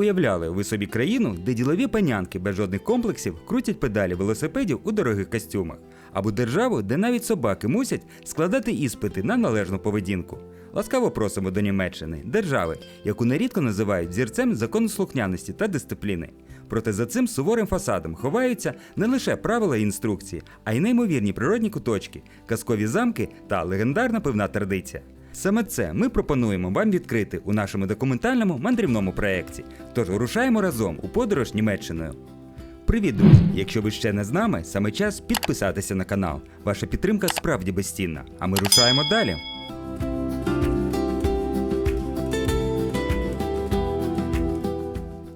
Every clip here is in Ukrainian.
уявляли ви собі країну, де ділові панянки без жодних комплексів крутять педалі велосипедів у дорогих костюмах, або державу, де навіть собаки мусять складати іспити на належну поведінку. Ласкаво просимо до Німеччини, держави, яку нерідко називають зірцем законослухняності та дисципліни. Проте за цим суворим фасадом ховаються не лише правила і інструкції, а й неймовірні природні куточки, казкові замки та легендарна пивна традиція. Саме це ми пропонуємо вам відкрити у нашому документальному мандрівному проєкті. Тож рушаємо разом у подорож Німеччиною. Привіт, друзі! Якщо ви ще не з нами, саме час підписатися на канал. Ваша підтримка справді безцінна. А ми рушаємо далі.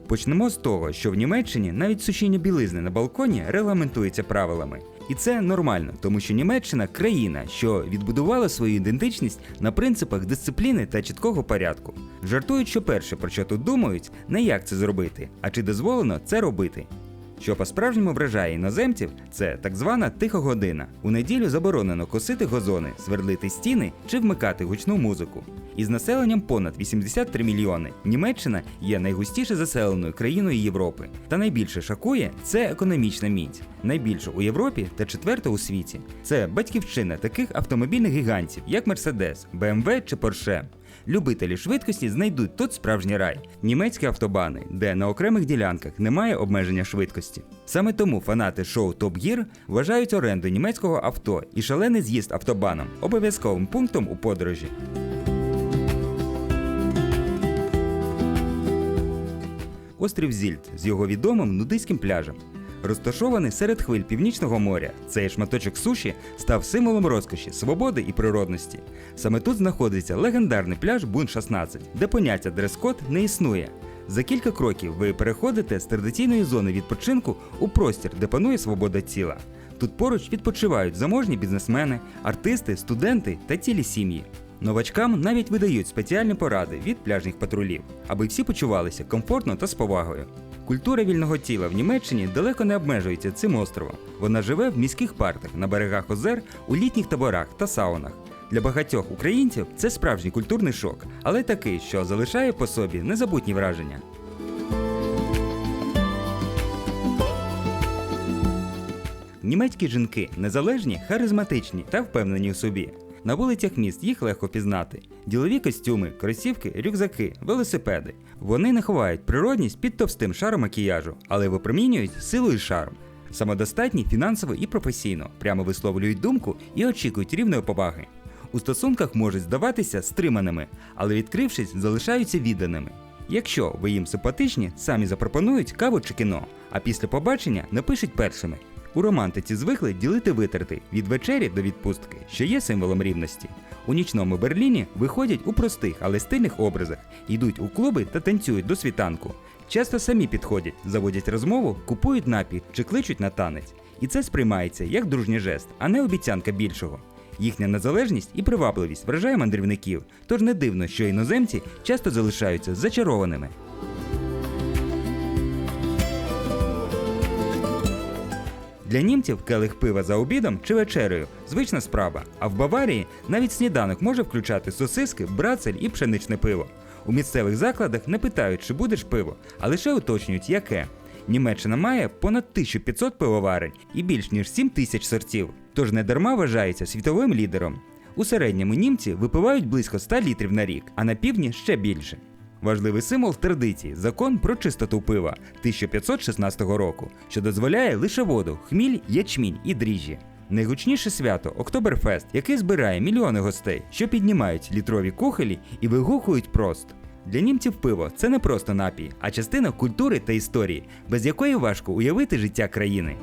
Почнемо з того, що в Німеччині навіть сушіння білизни на балконі регламентується правилами. І це нормально, тому що Німеччина країна, що відбудувала свою ідентичність на принципах дисципліни та чіткого порядку. Жартують, що перше, про що тут думають, не як це зробити, а чи дозволено це робити. Що по-справжньому вражає іноземців, це так звана тиха година. У неділю заборонено косити газони, свердлити стіни чи вмикати гучну музику. Із населенням понад 83 мільйони Німеччина є найгустіше заселеною країною Європи. Та найбільше шокує це економічна міць. Найбільше у Європі та четверта у світі. Це батьківщина таких автомобільних гігантів, як Mercedes, BMW чи Porsche. Любителі швидкості знайдуть тут справжній рай німецькі автобани, де на окремих ділянках немає обмеження швидкості. Саме тому фанати шоу Top Gear вважають оренду німецького авто і шалений з'їзд автобаном обов'язковим пунктом у подорожі. Острів Зільд з його відомим нудиським пляжем. Розташований серед хвиль північного моря, цей шматочок суші став символом розкоші, свободи і природності. Саме тут знаходиться легендарний пляж Бун 16, де поняття дрес-код не існує. За кілька кроків ви переходите з традиційної зони відпочинку у простір, де панує свобода тіла. Тут поруч відпочивають заможні бізнесмени, артисти, студенти та цілі сім'ї. Новачкам навіть видають спеціальні поради від пляжних патрулів, аби всі почувалися комфортно та з повагою. Культура вільного тіла в Німеччині далеко не обмежується цим островом. Вона живе в міських парках, на берегах озер, у літніх таборах та саунах. Для багатьох українців це справжній культурний шок, але такий, що залишає по собі незабутні враження. Німецькі жінки незалежні, харизматичні та впевнені в собі. На вулицях міст їх легко пізнати. Ділові костюми, кросівки, рюкзаки, велосипеди. Вони не ховають природність під товстим шаром макіяжу, але випромінюють силу і шарм. Самодостатні фінансово і професійно, прямо висловлюють думку і очікують рівної поваги. У стосунках можуть здаватися стриманими, але відкрившись, залишаються відданими. Якщо ви їм симпатичні, самі запропонують каву чи кіно, а після побачення напишуть першими. У романтиці звикли ділити витрати від вечері до відпустки, що є символом рівності. У нічному Берліні виходять у простих, але стильних образах, йдуть у клуби та танцюють до світанку. Часто самі підходять, заводять розмову, купують напій чи кличуть на танець. І це сприймається як дружній жест, а не обіцянка більшого. Їхня незалежність і привабливість вражає мандрівників, тож не дивно, що іноземці часто залишаються зачарованими. Для німців келих пива за обідом чи вечерею звична справа, а в Баварії навіть сніданок може включати сосиски, брацель і пшеничне пиво. У місцевих закладах не питають, чи будеш пиво, а лише уточнюють, яке. Німеччина має понад 1500 пивоварень і більш ніж 7 тисяч сортів, тож не дарма вважається світовим лідером. У середньому німці випивають близько 100 літрів на рік, а на півдні ще більше. Важливий символ традиції закон про чистоту пива 1516 року, що дозволяє лише воду, хміль, ячмінь і дріжджі. Найгучніше свято Октоберфест, який збирає мільйони гостей, що піднімають літрові кухолі і вигукують прост. Для німців пиво це не просто напій, а частина культури та історії, без якої важко уявити життя країни.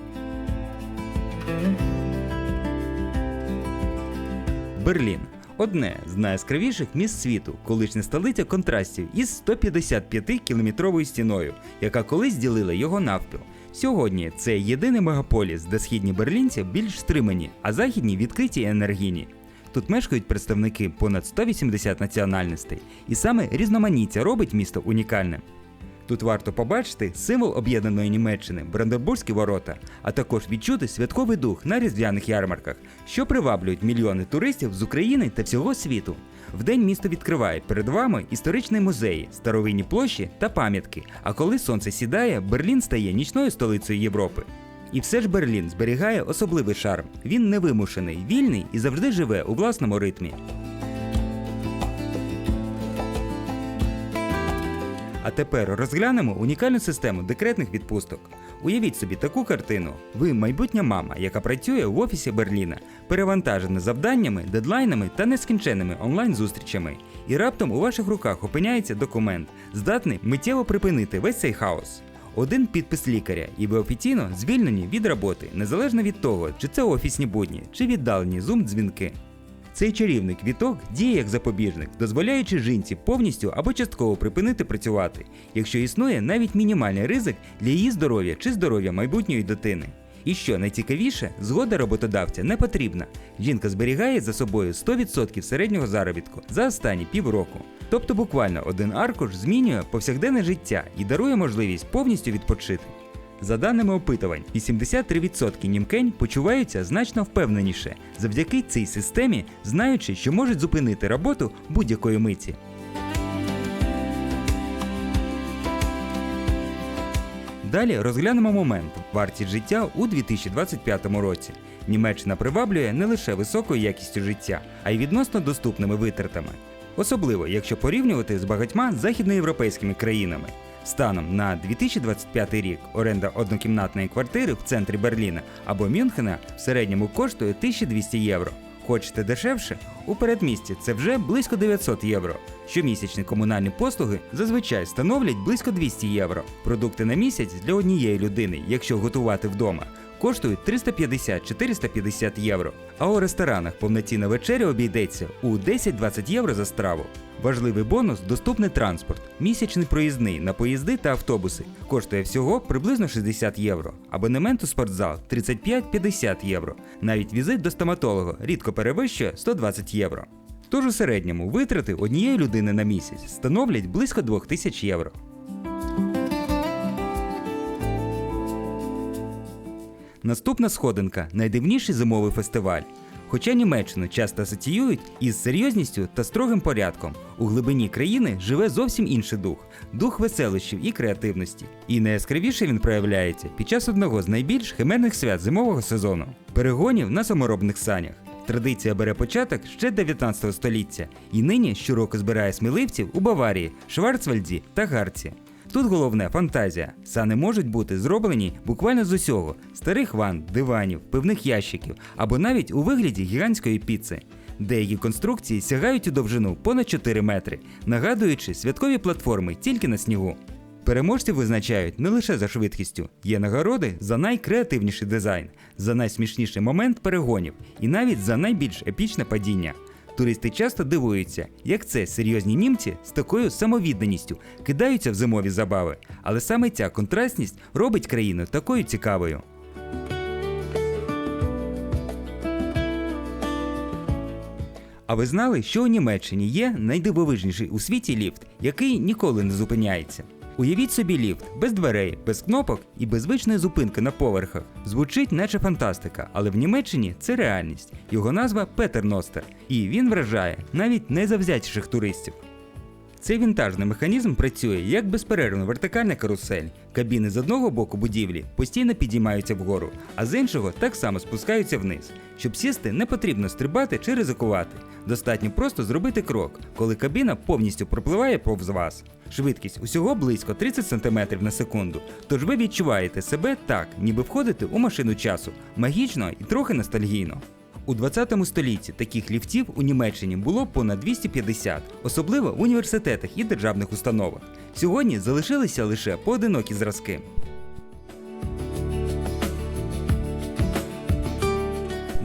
Берлін одне з найяскравіших міст світу, колишня столиця контрастів із 155-кілометровою стіною, яка колись ділила його навпіл. Сьогодні це єдиний мегаполіс, де східні берлінці більш стримані, а західні відкриті і енергійні. Тут мешкають представники понад 180 національностей, і саме різноманіття робить місто унікальним. Тут варто побачити символ об'єднаної Німеччини Бранденбурзькі ворота, а також відчути святковий дух на різдвяних ярмарках, що приваблюють мільйони туристів з України та всього світу. Вдень місто відкриває перед вами історичні музеї, старовинні площі та пам'ятки. А коли сонце сідає, Берлін стає нічною столицею Європи. І все ж Берлін зберігає особливий шарм. Він невимушений, вільний і завжди живе у власному ритмі. А тепер розглянемо унікальну систему декретних відпусток. Уявіть собі таку картину. Ви майбутня мама, яка працює в офісі Берліна, перевантажена завданнями, дедлайнами та нескінченними онлайн-зустрічами. І раптом у ваших руках опиняється документ, здатний миттєво припинити весь цей хаос. Один підпис лікаря, і ви офіційно звільнені від роботи, незалежно від того, чи це офісні будні, чи віддалені зум-дзвінки. Цей чарівний квіток діє як запобіжник, дозволяючи жінці повністю або частково припинити працювати, якщо існує навіть мінімальний ризик для її здоров'я чи здоров'я майбутньої дитини. І що найцікавіше, згода роботодавця не потрібна. Жінка зберігає за собою 100% середнього заробітку за останні півроку. Тобто буквально один аркуш змінює повсякденне життя і дарує можливість повністю відпочити. За даними опитувань, 83% німкень почуваються значно впевненіше завдяки цій системі, знаючи, що можуть зупинити роботу будь-якої миті. Далі розглянемо момент вартість життя у 2025 році. Німеччина приваблює не лише високою якістю життя, а й відносно доступними витратами. Особливо, якщо порівнювати з багатьма західноєвропейськими країнами. Станом на 2025 рік оренда однокімнатної квартири в центрі Берліна або Мюнхена в середньому коштує 1200 євро. Хочете дешевше? У передмісті це вже близько 900 євро. Щомісячні комунальні послуги зазвичай становлять близько 200 євро. Продукти на місяць для однієї людини, якщо готувати вдома, коштують 350-450 євро. А у ресторанах повноцінна вечеря обійдеться у 10-20 євро за страву. Важливий бонус доступний транспорт. Місячний проїзний на поїзди та автобуси коштує всього приблизно 60 євро. Абонемент у спортзал 35-50 євро. Навіть візит до стоматолога рідко перевищує 120 євро. Тож у середньому витрати однієї людини на місяць становлять близько 2000 євро. Наступна сходинка найдивніший зимовий фестиваль. Хоча Німеччину часто асоціюють із серйозністю та строгим порядком, у глибині країни живе зовсім інший дух дух веселощів і креативності. І найяскравіше він проявляється під час одного з найбільш химерних свят зимового сезону перегонів на саморобних санях. Традиція бере початок ще 19 століття і нині щороку збирає сміливців у Баварії, Шварцвальді та Гарці. Тут головне фантазія. Сани можуть бути зроблені буквально з усього: старих ванн, диванів, пивних ящиків або навіть у вигляді гігантської піци. Деякі конструкції сягають у довжину понад 4 метри, нагадуючи святкові платформи тільки на снігу. Переможців визначають не лише за швидкістю, є нагороди за найкреативніший дизайн, за найсмішніший момент перегонів і навіть за найбільш епічне падіння. Туристи часто дивуються, як це серйозні німці з такою самовідданістю кидаються в зимові забави, але саме ця контрастність робить країну такою цікавою. А ви знали, що у Німеччині є найдивовижніший у світі ліфт, який ніколи не зупиняється? Уявіть собі ліфт без дверей, без кнопок і без звичної зупинки на поверхах. Звучить, наче фантастика, але в Німеччині це реальність. Його назва Петерностер, і він вражає навіть найзавзятіших туристів. Цей вінтажний механізм працює як безперервна вертикальна карусель. Кабіни з одного боку будівлі постійно підіймаються вгору, а з іншого так само спускаються вниз. Щоб сісти, не потрібно стрибати чи ризикувати. Достатньо просто зробити крок, коли кабіна повністю пропливає повз вас. Швидкість усього близько 30 см на секунду. Тож ви відчуваєте себе так, ніби входите у машину часу, магічно і трохи ностальгійно. У 20 столітті таких ліфтів у Німеччині було понад 250, особливо в університетах і державних установах. Сьогодні залишилися лише поодинокі зразки.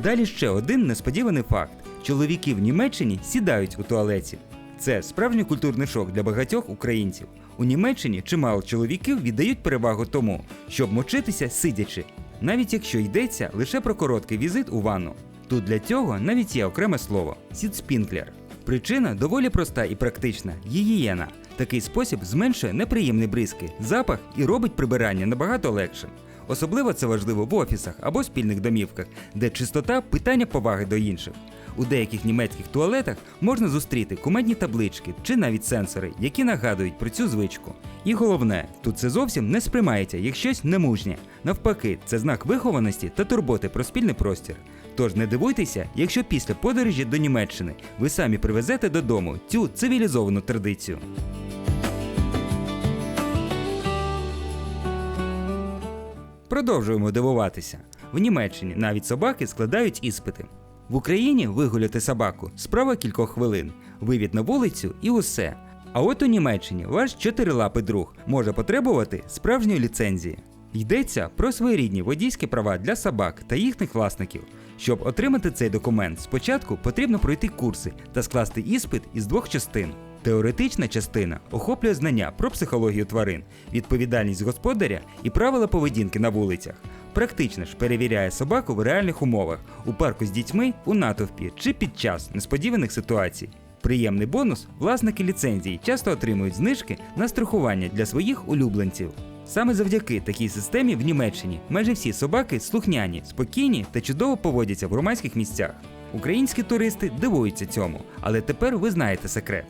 Далі ще один несподіваний факт: чоловіки в Німеччині сідають у туалеті. Це справжній культурний шок для багатьох українців. У Німеччині чимало чоловіків віддають перевагу тому, щоб мочитися сидячи, навіть якщо йдеться лише про короткий візит у ванну. Тут для цього навіть є окреме слово сідспінклер. Причина доволі проста і практична гігієна. Такий спосіб зменшує неприємні бризки, запах і робить прибирання набагато легшим. Особливо це важливо в офісах або спільних домівках, де чистота питання поваги до інших. У деяких німецьких туалетах можна зустріти кумедні таблички чи навіть сенсори, які нагадують про цю звичку. І головне, тут це зовсім не сприймається як щось немужнє. Навпаки, це знак вихованості та турботи про спільний простір. Тож не дивуйтеся, якщо після подорожі до Німеччини ви самі привезете додому цю цивілізовану традицію. Продовжуємо дивуватися. В Німеччині навіть собаки складають іспити. В Україні вигуляти собаку справа кількох хвилин, вивід на вулицю і усе. А от у Німеччині ваш чотирилапий друг може потребувати справжньої ліцензії. Йдеться про своєрідні водійські права для собак та їхніх власників. Щоб отримати цей документ, спочатку потрібно пройти курси та скласти іспит із двох частин. Теоретична частина охоплює знання про психологію тварин, відповідальність господаря і правила поведінки на вулицях. Практично ж перевіряє собаку в реальних умовах у парку з дітьми, у натовпі чи під час несподіваних ситуацій. Приємний бонус власники ліцензії часто отримують знижки на страхування для своїх улюбленців. Саме завдяки такій системі в Німеччині майже всі собаки слухняні, спокійні та чудово поводяться в громадських місцях. Українські туристи дивуються цьому, але тепер ви знаєте секрет.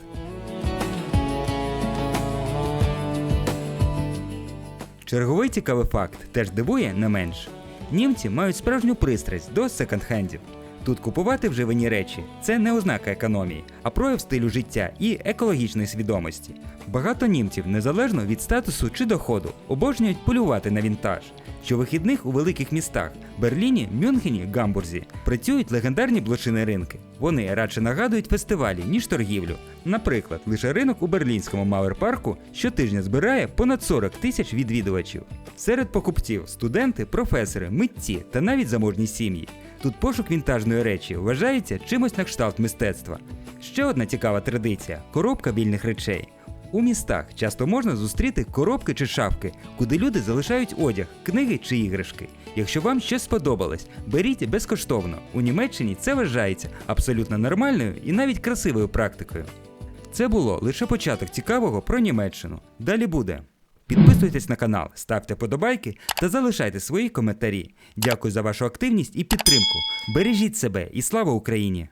Черговий цікавий факт теж дивує не менш. Німці мають справжню пристрасть до секонд-хендів. Тут купувати вживані речі це не ознака економії, а прояв стилю життя і екологічної свідомості. Багато німців, незалежно від статусу чи доходу, обожнюють полювати на вінтаж. Щовихідних у великих містах Берліні, Мюнхені, Гамбурзі працюють легендарні блошині ринки. Вони радше нагадують фестивалі, ніж торгівлю. Наприклад, лише ринок у берлінському Мауерпарку щотижня збирає понад 40 тисяч відвідувачів. Серед покупців студенти, професори, митці та навіть заможні сім'ї. Тут пошук вінтажної речі вважається чимось на кшталт мистецтва. Ще одна цікава традиція коробка вільних речей. У містах часто можна зустріти коробки чи шафки, куди люди залишають одяг, книги чи іграшки. Якщо вам щось сподобалось, беріть безкоштовно. У Німеччині це вважається абсолютно нормальною і навіть красивою практикою. Це було лише початок цікавого про Німеччину. Далі буде. Підписуйтесь на канал, ставте подобайки та залишайте свої коментарі. Дякую за вашу активність і підтримку. Бережіть себе і слава Україні!